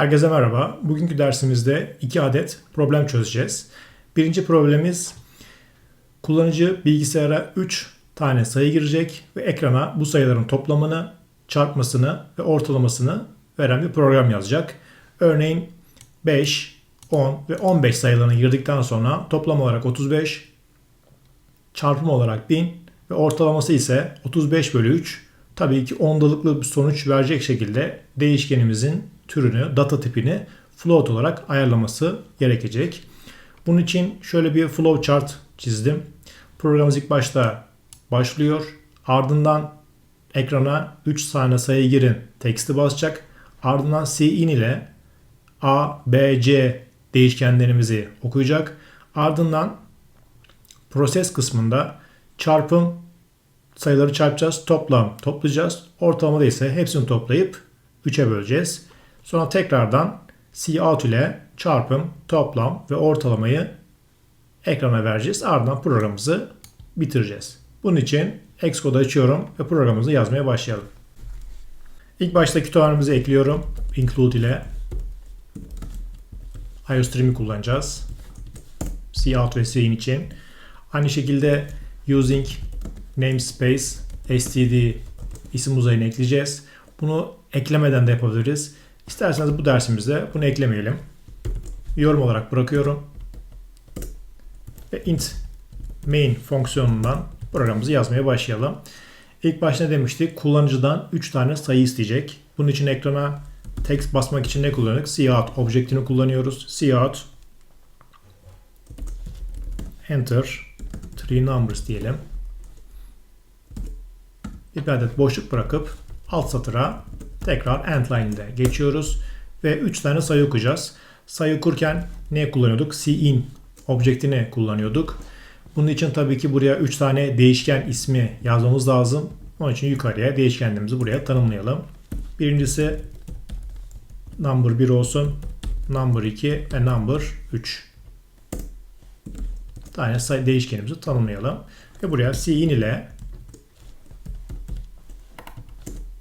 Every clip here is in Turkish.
Herkese merhaba. Bugünkü dersimizde iki adet problem çözeceğiz. Birinci problemimiz kullanıcı bilgisayara 3 tane sayı girecek ve ekrana bu sayıların toplamını, çarpmasını ve ortalamasını veren bir program yazacak. Örneğin 5, 10 ve 15 sayılarını girdikten sonra toplam olarak 35, çarpım olarak 1000 ve ortalaması ise 35 bölü 3. Tabii ki ondalıklı bir sonuç verecek şekilde değişkenimizin türünü, data tipini float olarak ayarlaması gerekecek. Bunun için şöyle bir flow chart çizdim. Programımız ilk başta başlıyor. Ardından ekrana 3 tane sayı girin teksti basacak. Ardından cin ile a, b, c değişkenlerimizi okuyacak. Ardından proses kısmında çarpım sayıları çarpacağız. Toplam toplayacağız. Ortalamada ise hepsini toplayıp 3'e böleceğiz. Sonra tekrardan cout ile çarpım, toplam ve ortalamayı ekrana vereceğiz. Ardından programımızı bitireceğiz. Bunun için Xcode'u açıyorum ve programımızı yazmaya başlayalım. İlk başta kütüphanemizi ekliyorum. Include ile IOStream'i kullanacağız. cout ve cin için. Aynı şekilde using namespace std isim uzayını ekleyeceğiz. Bunu eklemeden de yapabiliriz. İsterseniz bu dersimizde bunu eklemeyelim. Yorum olarak bırakıyorum. Ve int main fonksiyonundan programımızı yazmaya başlayalım. İlk başta demiştik? Kullanıcıdan 3 tane sayı isteyecek. Bunun için ekrana text basmak için ne kullanıyoruz? cout objektini kullanıyoruz. cout enter three numbers diyelim. Bir adet boşluk bırakıp alt satıra tekrar end line ile geçiyoruz ve 3 tane sayı okuyacağız. Sayı okurken ne kullanıyorduk? cin objektini kullanıyorduk. Bunun için tabii ki buraya 3 tane değişken ismi yazmamız lazım. Onun için yukarıya değişkenlerimizi buraya tanımlayalım. Birincisi number 1 olsun. Number 2 ve number 3. tane sayı değişkenimizi tanımlayalım. Ve buraya cin ile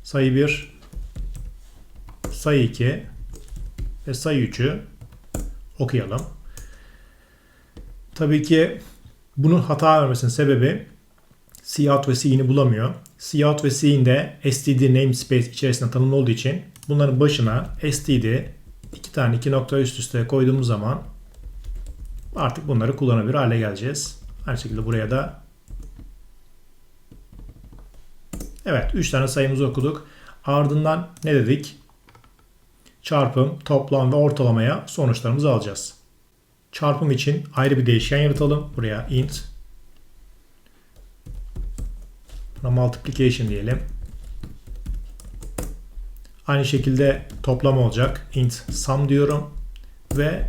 sayı 1, sayı 2 ve sayı 3'ü okuyalım. Tabii ki bunun hata vermesinin sebebi cout ve cin'i bulamıyor. Cout ve cin de std namespace içerisinde tanımlı olduğu için bunların başına std iki tane iki nokta üst üste koyduğumuz zaman artık bunları kullanabilir hale geleceğiz. Aynı şekilde buraya da Evet 3 tane sayımızı okuduk. Ardından ne dedik? Çarpım, toplam ve ortalamaya sonuçlarımızı alacağız. Çarpım için ayrı bir değişken yaratalım. Buraya int. Buna multiplication diyelim. Aynı şekilde toplam olacak. int sum diyorum. Ve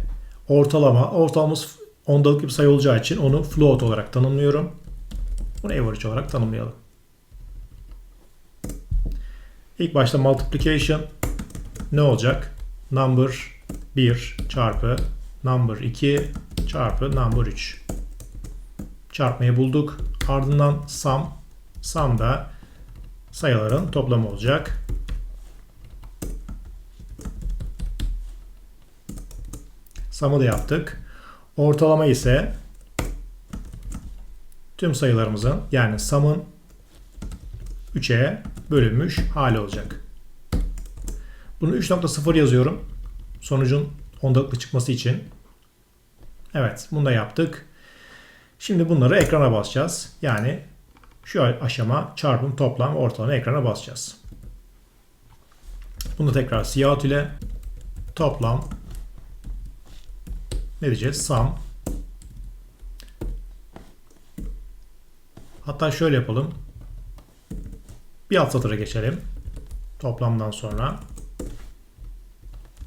ortalama. Ortalamamız ondalık bir sayı olacağı için onu float olarak tanımlıyorum. Bunu average olarak tanımlayalım. İlk başta multiplication ne olacak? Number 1 çarpı number 2 çarpı number 3. Çarpmayı bulduk. Ardından sum. Sum da sayıların toplamı olacak. Sum'ı da yaptık. Ortalama ise tüm sayılarımızın yani sum'ın 3'e bölünmüş hali olacak. Bunu 3.0 yazıyorum. Sonucun ondalıklı çıkması için. Evet bunu da yaptık. Şimdi bunları ekrana basacağız. Yani şu aşama çarpım, toplam, ortalama ekrana basacağız. Bunu tekrar siyah ile toplam ne diyeceğiz? Sum. Hatta şöyle yapalım. Bir alt satıra geçelim. Toplamdan sonra.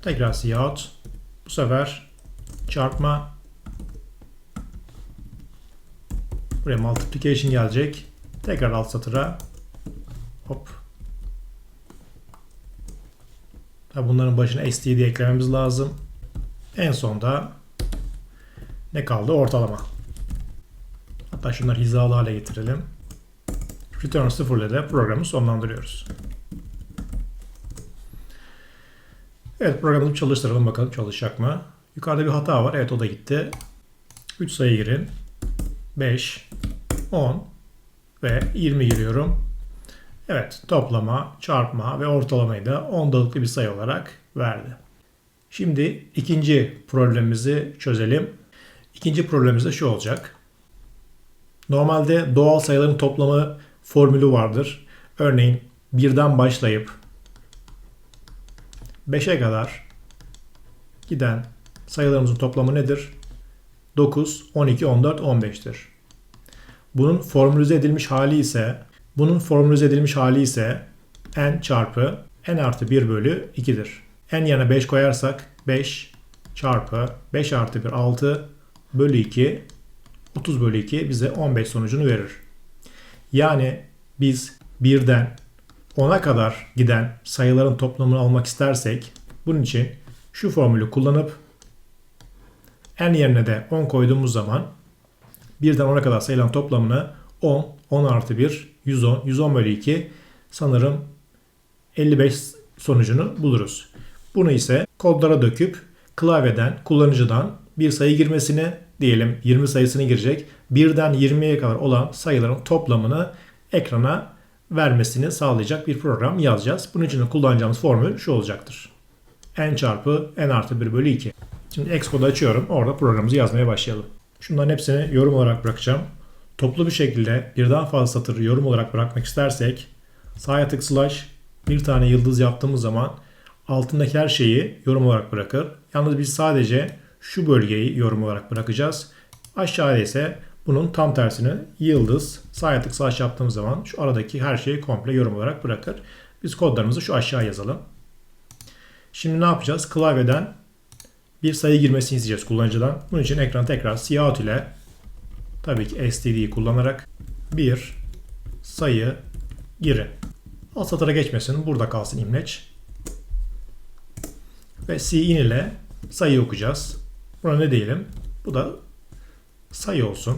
Tekrar cout. Bu sefer çarpma. Buraya multiplication gelecek. Tekrar alt satıra. Hop. Tabi bunların başına std eklememiz lazım. En sonda ne kaldı? Ortalama. Hatta şunları hizalı hale getirelim. Return 0 ile de programı sonlandırıyoruz. Evet programımızı çalıştıralım bakalım çalışacak mı? Yukarıda bir hata var. Evet o da gitti. 3 sayı girin. 5, 10 ve 20 giriyorum. Evet toplama, çarpma ve ortalamayı da ondalıklı bir sayı olarak verdi. Şimdi ikinci problemimizi çözelim. İkinci problemimiz de şu olacak. Normalde doğal sayıların toplamı formülü vardır. Örneğin birden başlayıp 5'e kadar giden sayılarımızın toplamı nedir? 9, 12, 14, 15'tir. Bunun formülize edilmiş hali ise bunun formülize edilmiş hali ise n çarpı n artı 1 bölü 2'dir. n yerine 5 koyarsak 5 çarpı 5 artı 1 6 bölü 2 30 bölü 2 bize 15 sonucunu verir. Yani biz birden 10'a kadar giden sayıların toplamını almak istersek bunun için şu formülü kullanıp n yerine de 10 koyduğumuz zaman birden 10'a kadar sayılan toplamını 10, 10 artı 1, 110, 110 bölü 2 sanırım 55 sonucunu buluruz. Bunu ise kodlara döküp klavyeden, kullanıcıdan bir sayı girmesini diyelim 20 sayısını girecek. Birden 20'ye kadar olan sayıların toplamını ekrana vermesini sağlayacak bir program yazacağız. Bunun için de kullanacağımız formül şu olacaktır. n çarpı n artı 1 bölü 2. Şimdi Xcode'u açıyorum. Orada programımızı yazmaya başlayalım. Şunların hepsini yorum olarak bırakacağım. Toplu bir şekilde birden fazla satır yorum olarak bırakmak istersek sağ tık slash bir tane yıldız yaptığımız zaman altındaki her şeyi yorum olarak bırakır. Yalnız biz sadece şu bölgeyi yorum olarak bırakacağız. Aşağıya ise bunun tam tersini yıldız sağ tık slash yaptığımız zaman şu aradaki her şeyi komple yorum olarak bırakır. Biz kodlarımızı şu aşağı yazalım. Şimdi ne yapacağız? Klavyeden bir sayı girmesini isteyeceğiz kullanıcıdan. Bunun için ekran tekrar siyah ile tabii ki std'yi kullanarak bir sayı girin. Alt satıra geçmesin. Burada kalsın imleç. Ve cin ile sayı okuyacağız. Buna ne diyelim? Bu da sayı olsun.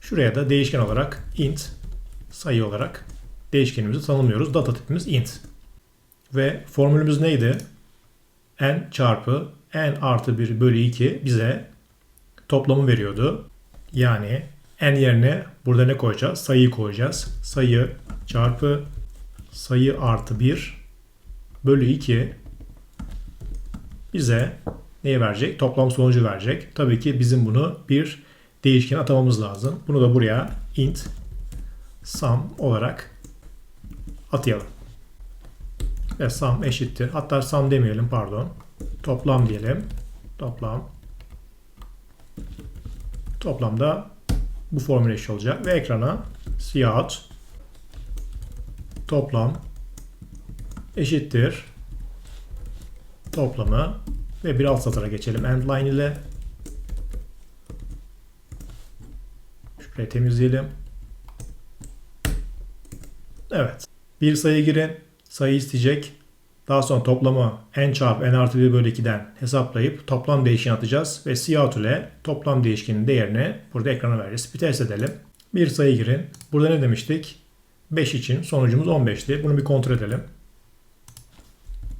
Şuraya da değişken olarak int sayı olarak değişkenimizi tanımlıyoruz. Data tipimiz int. Ve formülümüz neydi? n çarpı n artı 1 bölü 2 bize toplamı veriyordu. Yani n yerine burada ne koyacağız? Sayıyı koyacağız. Sayı çarpı sayı artı 1 bölü 2 bize neyi verecek? Toplam sonucu verecek. Tabii ki bizim bunu bir değişken atamamız lazım. Bunu da buraya int sum olarak atayalım. Ve sum eşittir. Hatta sum demeyelim pardon. Toplam diyelim. Toplam. Toplamda bu formüle eşit olacak. Ve ekrana siyahut toplam eşittir toplamı ve bir alt satıra geçelim endline ile. Şurayı temizleyelim. Evet. Bir sayı girin. Sayı isteyecek. Daha sonra toplamı n çarpı n artı 1 bölü 2'den hesaplayıp toplam değişken atacağız. Ve cout ile toplam değişkenin değerini burada ekrana vereceğiz. Bir test edelim. Bir sayı girin. Burada ne demiştik? 5 için sonucumuz 15'ti. Bunu bir kontrol edelim.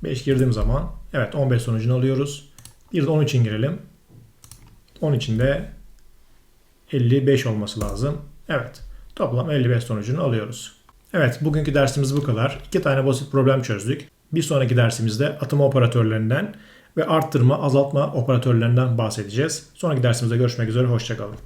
5 girdiğim zaman evet 15 sonucunu alıyoruz. Bir de 10 için girelim. 10 için de 55 olması lazım. Evet. Toplam 55 sonucunu alıyoruz. Evet bugünkü dersimiz bu kadar. İki tane basit problem çözdük. Bir sonraki dersimizde atama operatörlerinden ve arttırma azaltma operatörlerinden bahsedeceğiz. Sonraki dersimizde görüşmek üzere. Hoşçakalın.